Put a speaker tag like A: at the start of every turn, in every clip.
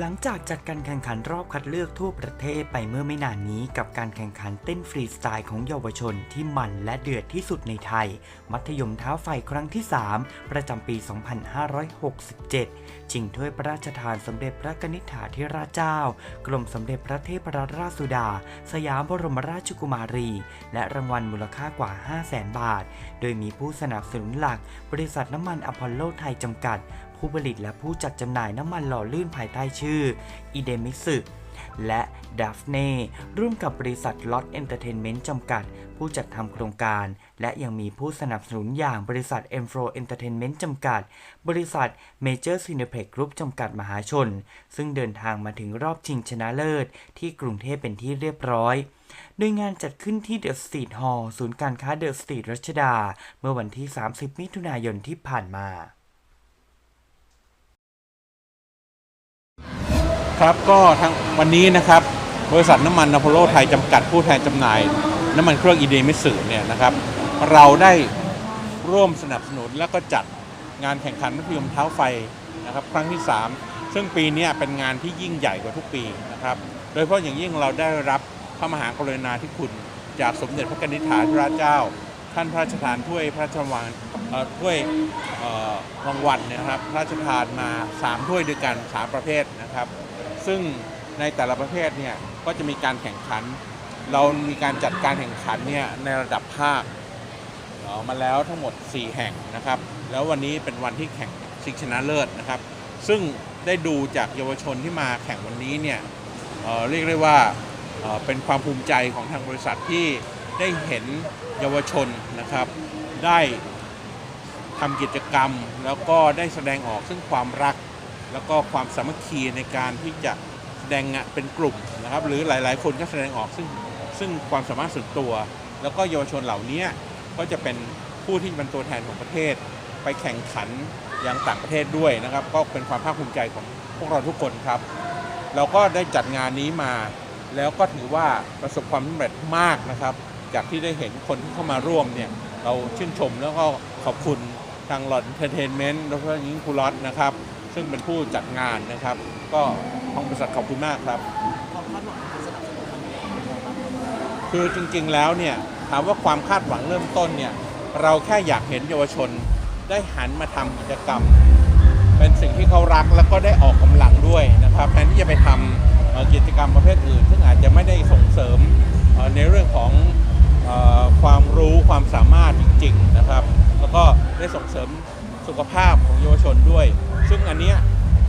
A: หลังจากจัดการแข่งขันรอบคัดเลือกทั่วประเทศไปเมื่อไม่นานนี้กับการแข่งขันเต้นฟรีสไตล์ของเยาวชนที่มันและเดือดที่สุดในไทย มัธยมเท้าไฟครั้งที่ 3 ประจำปี 2567 ชิงถ้วยพระราชทานสมเด็จพระกนิษฐาธิราชเจ้า กรมสมเด็จพระเทพรัตนราชสุดา สยามบรมราชกุมารี และรางวัลมูลค่ากว่า 5 0 0แสนบาท โดยมีผู้สนับสนุนหลัก บริษัทน้ำมันอพอลโลไทยจำกัด ผู้ผลิตและผู้จัดจำหน่ายน้ำมันหล่อลื่นภายใต้ชื่ออีเดมิสึและดัฟเน่ร่วมกับบริษัทลอตเอนเตอร์เทนเมนต์จำกัด ผู้จัดทำโครงการ และยังมีผู้สนับสนุนอย่างบริษัท m อ r o Entertainment จำกัด บริษัท Major Cineplex Group จำกัดมหาชน ซึ่งเดินทางมาถึงรอบชิงชนะเลิศ ที่กรุงเทพเป็นที่เรียบร้อยโดยงานจัดขึ้นที่เดอะสตรีทฮอลล์ศูนย์การค้าเดอะสตรีทรัชดา เมื่อวันที่ 30 มิถุนายนที่ผ่านมา
B: ครับก็ทางวันนี้นะครับบริษัทน้ำมันนโพโลไทยจำกัดผู้แทนจำหน่าย น้ำมันเครื่องอีเดมิสึเนี่ยนะครับ เราได้ร่วมสนับสนุนแล้วก็จัดงานแข่งขันมัธยมเท้าไฟนะครับครั้งที่ 3 ซึ่งปีนี้เป็นงานที่ยิ่งใหญ่กว่าทุกปีนะครับ โดยเฉพาะอย่างยิ่งเราได้รับพระมหากรุณาธิคุณ จากสมเด็จพระกนิษฐาธิราชเจ้า ท่านพระราชทานถ้วยพระราชวังถ้วยรางวัลนนะครับพระราชทานมา 3 ถ้วยด้วยกัน 3 ประเภทนะครับ ซึ่งในแต่ละประเภทเนี่ยก็จะมีการแข่งขัน เรามีการจัดการแข่งขันเนี่ยในระดับภาคมาแล้วทั้งหมด 4 แห่งนะครับ แล้ววันนี้เป็นวันที่แข่งชิงชนะเลิศนะครับ ซึ่งได้ดูจากเยาวชนที่มาแข่งวันนี้เนี่ยเเรียกได้ว่าเเป็นความภูมิใจของทางบริษัทที่ได้เห็นเยาวชนนะครับ ได้ทำกิจกรรมแล้วก็ได้แสดงออกซึ่งความรัก แล้วก็ความสามัคคีในการที่จะแสดงเป็นกลุ่มนะครับ หรือหลาย ๆ คนก็แสดงออกซึ่งซึ่งความสามารถส่วนตัว แล้วก็เยาวชนเหล่านี้ก็จะเป็นผู้ที่เป็นตัวแทนของประเทศ ไปแข่งขันยังต่างประเทศด้วยนะครับ ก็เป็นความภาคภูมิใจของพวกเราทุกคนครับ เราก็ได้จัดงานนี้มา แล้วก็ถือว่าประสบความสำเร็จมากนะครับ จากที่ได้เห็นคนที่เข้ามาร่วมเนี่ยเราชื่นชมแล้วก็ขอบคุณทางหลอดเทนเทนเมนต์โดยเฉพาะยิ่งคูลอตนะครับ ซึ่งเป็นผู้จัดงานนะครับ ก็ทางบริษัทขอบคุณมากครับ คือจริงๆแล้วเนี่ยถามว่าความคาดหวังเริ่มต้นเนี่ยเราแค่อยากเห็นเยาวชนได้หันมาทำกิจกรรม เป็นสิ่งที่เขารักแล้วก็ได้ออกกำลังด้วยนะครับแทนที่จะไปทำกิจกรรมประเภทอื่น ซึ่งอาจจะไม่ได้ส่งเสริมในเรื่องของความรู้ความสามารถจริง ๆ นะครับ แล้วก็ได้ส่งเสริม สุขภาพของเยาวชนด้วย ซึ่งอันเนี้ย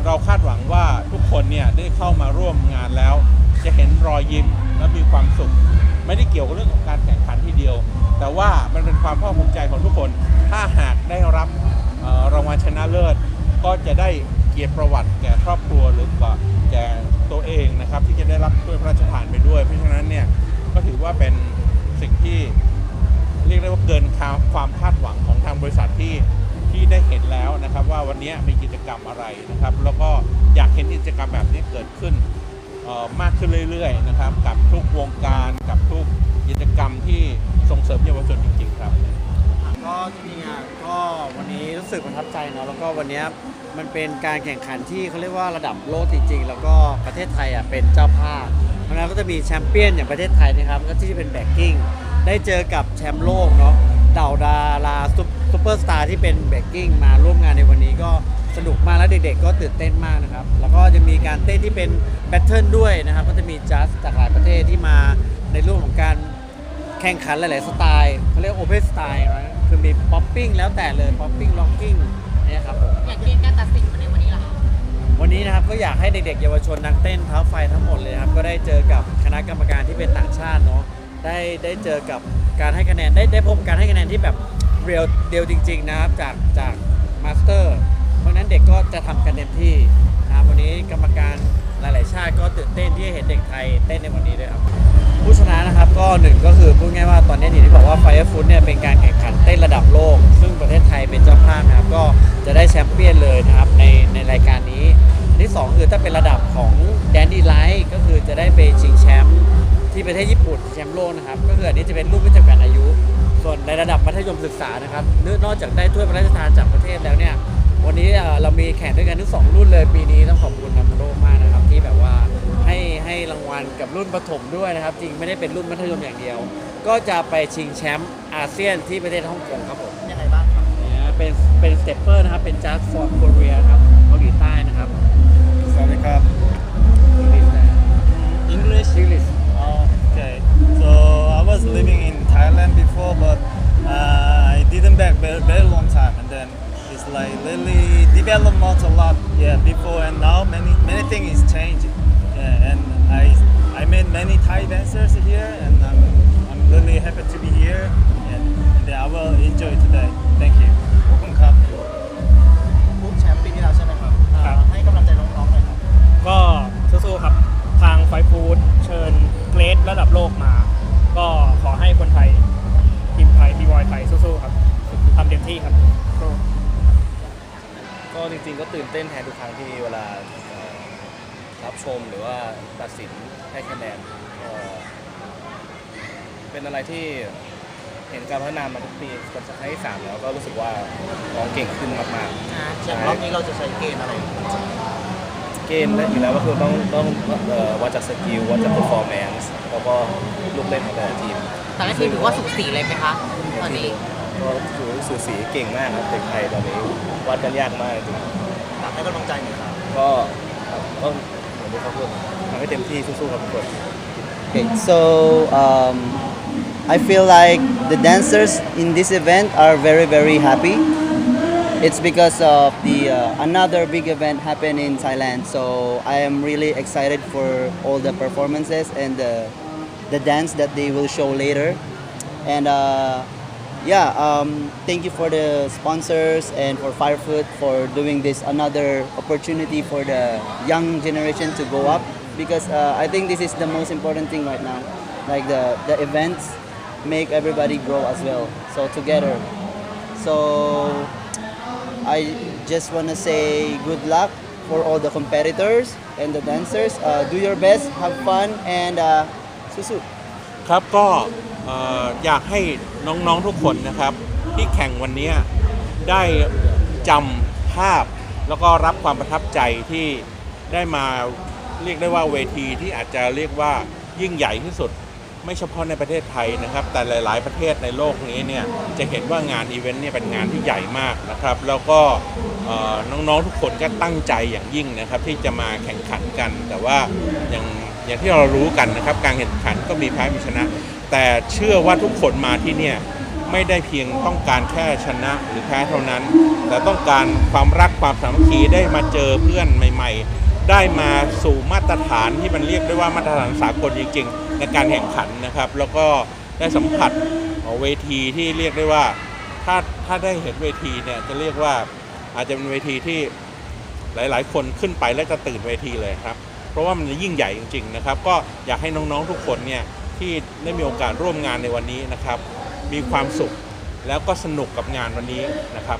B: เราคาดหวังว่าทุกคนเนี่ยได้เข้ามาร่วมงานแล้ว จะเห็นรอยยิ้มและมีความสุข ไม่ได้เกี่ยวกับเรื่องของการแข่งขันทีเดียว แต่ว่ามันเป็นความภาคภูมิใจของทุกคน ถ้าหากได้รับรางวัลชนะเลิศ ก็จะได้เกียรติประวัติแก่ครอบครัวหรือว่าแก่ตัวเองนะครับ ที่จะได้รับถ้วยพระราชทานไปด้วย เพราะฉะนั้นเนี่ยก็ถือว่าเป็นสิ่งที่เรียกได้ว่าเกินความคาดหวังของทางบริษัทที่ ที่ได้เห็นแล้วนะครับว่าวันนี้มีกิจกรรมอะไรนะครับ แล้วก็อยากเห็นกิจกรรมแบบนี้เกิดขึ้นมากขึ้นเรื่อยๆนะครับ กับทุกวงการกับทุกกิจกรรมที่ส่งเสริมเยาวชนจริงๆครับ
C: ก็จริงๆอะก็วันนี้รู้สึกประทับใจเนาะแล้วก็วันนี้มันเป็นการแข่งขันที่เขาเรียกว่าระดับโลกจริง ๆ แล้วก็ประเทศไทยอะเป็นเจ้าภาพเพราะฉะนั้นก็จะมีแชมเปี้ยนอย่างประเทศไทยนะครับ ก็ที่เป็นแบกกิ้งได้เจอกับแชมป์โลกเนาะเดาดาราซุป ซุปเปอร์สตาร์ที่เป็นแบกกิ้งมาร่วมงานในวันนี้ก็สนุกมากแล้วเด็กๆ ก็ตื่นเต้นมากนะครับ แล้วก็จะมีการเต้นที่เป็นแบทเทิลด้วยนะครับ ก็จะมีจัสจากหลายประเทศที่มาในรูปของการแข่งขันหลายๆสไตล์เขาเรียกโอเพนสไตล์คือมีป๊อปปิ้งแล้วแต่เลยป๊อปปิ้งล็อกกิ้งเนี่ยครับผม
D: อยากเรียนการตัดสินมาในวันนี้เหรอคะ
C: วันนี้นะครับก็อยากให้เด็กๆ เยาวชนนักเต้นเท้าไฟทั้งหมดเลยครับก็ได้เจอกับคณะกรรมการที่เป็นต่างชาติเนาะได้ได้เจอกับการให้คะแนนได้ได้พบการให้คะแนนที่แบบ เรียลเดียวจริง ๆ นะครับจากจากมาสเตอร์เพราะนั้นเด็กก็จะทำกันเต็มที่นะครับวันนี้กรรมการหลาย ๆ ชาติก็ตื่นเต้นที่เห็นเด็กไทยเต้นในวันนี้ด้วยครับ ผู้ชนะนะครับก็หนึ่งก็คือพูดง่ายว่าตอนนี้อย่างที่บอกว่า Fire Food เนี่ยเป็นการแข่งขันเต้นระดับโลก ซึ่งประเทศไทยเป็นเจ้าภาพนะครับก็จะได้แชมเปี้ยนเลยนะครับในในรายการนี้อันที่ 2 คือถ้าเป็นระดับของ Dandy Light ก็คือจะได้ไปชิงแชมป์ที่ประเทศญี่ปุ่นแชมป์โลกนะครับก็คืออันนี้จะเป็นรุ่นไม่จำกัดอายุ ส่วนในระดับมัธยมศึกษานะครับนอกจากได้ถ้วยพระราชทานจากประเทศแล้วเนี่ย วันนี้เอ่อเรามีแข่งด้วยกันทั้งสองรุ่นเลยปีนี้ต้องขอบคุณนัมโรมากนะครับ ที่แบบว่าให้ให้รางวัลกับรุ่นประถมด้วยนะครับ จริงไม่ได้เป็นรุ่นมัธยมอย่างเดียว ก็จะไปชิงแชมป์อาเซียนที่ประเทศฮ่องกงครับผม
D: ยังไงบ้างครับ
C: เนี่ยเป็นเป็นสเตปเปอร์นะครับเป็น Just for Korea ครับเกาหลีใต้นะครับ
E: สวัสดีครับ English
C: English
E: okay so I was living in Thailand before but uh, I didn't back very, very long time. And then it's like really development a lot yeah before and now many many things is changing. Yeah and I I met many Thai dancers here and I'm, I'm really happy to be here. And, and I will enjoy today. Thank you. ข
F: จริ
G: ง ๆ
H: ก็ตื่นเต้นแทนทุกครั้งที่เวลาเอ่อรับชมหรือว่าตัดสินให้คะแนนก็เป็นอะไรที่เห็นการพัฒนามาทุกปีจนจะให้สามแล้วก็รู้สึกว่าน้องเก่งขึ้นมาก
F: อย่างรอบนี้เราจะใช้เกณฑ์อะไร
H: ๆ เกณฑ์และอยู่แล้วก็คือต้องต้องเอ่อวัดจากสกิลวัดจาก performance แล้วก็ลูกเล่นของแต่ละทีม
D: แต่ละทีมถือว่าสูสีเลยไหมคะตอนนี้
H: ก็ถือสูสีเก่งมากครับเด็กไทยตอนนี้วัดกันยากมากจริง
F: อยากให้กำลังใจหน่อยครับ
H: ๆก็ต้องเหมือนที่เขาพูดทำให้เต็มที่สู้ๆครับทุกคน
I: Okay, so um, I feel like the dancers in this event are very very happy. It's because of the uh, another big event happened in Thailand. So I am really excited for all the performances and the the dance that they will show later. And uh, yeah, um, thank you for the sponsors and for Firefoot for doing this another opportunity for the young generation to go up because uh, I think this is the most important thing right now. Like the the events make everybody grow as well. So together. So I just want to say good luck for all the competitors and the dancers. Uh, do your best, have fun, and uh, susu.
B: ครับก็เ อออยากให้น้องๆทุกคนนะครับ ที่แข่งวันนี้ได้จำภาพแล้วก็รับความประทับใจที่ได้มาเรียกได้ว่าเวทีที่อาจจะเรียกว่ายิ่งใหญ่ที่สุด ไม่เฉพาะในประเทศไทยนะครับ แต่หลาย ๆ ประเทศในโลกนี้เนี่ยจะเห็นว่างานอีเวนต์เนี่ยเป็นงานที่ใหญ่มากนะครับ แล้วก็น้องๆทุกคนก็ตั้งใจอย่างยิ่งนะครับ ที่จะมาแข่งขันกัน แต่ว่าอย่างอย่างที่เรารู้กันนะครับ การแข่งขันก็มีแพ้มีชนะ แต่เชื่อว่าทุกคนมาที่เนี่ยไม่ได้เพียงต้องการแค่ชนะหรือแพ้เท่านั้น แต่ต้องการความรักความสามัคคีได้มาเจอเพื่อนใหม่ ๆ ได้มาสู่มาตรฐานที่มันเรียกได้ว่ามาตรฐานสากลจริงๆในการแข่งขันนะครับ แล้วก็ได้สัมผัสเวทีที่เรียกได้ว่าถ้าถ้าได้เห็นเวทีเนี่ยจะเรียกว่าอาจจะเป็นเวทีที่หลาย ๆ คนขึ้นไปแล้วจะตื่นเวทีเลยครับ เพราะว่ามันยิ่งใหญ่จริง ๆ นะครับ ก็อยากให้น้องๆทุกคนเนี่ย ที่ได้มีโอกาสร่วมงานในวันนี้นะครับ มีความสุขแล้วก็สนุกกับงานวันนี้นะครับ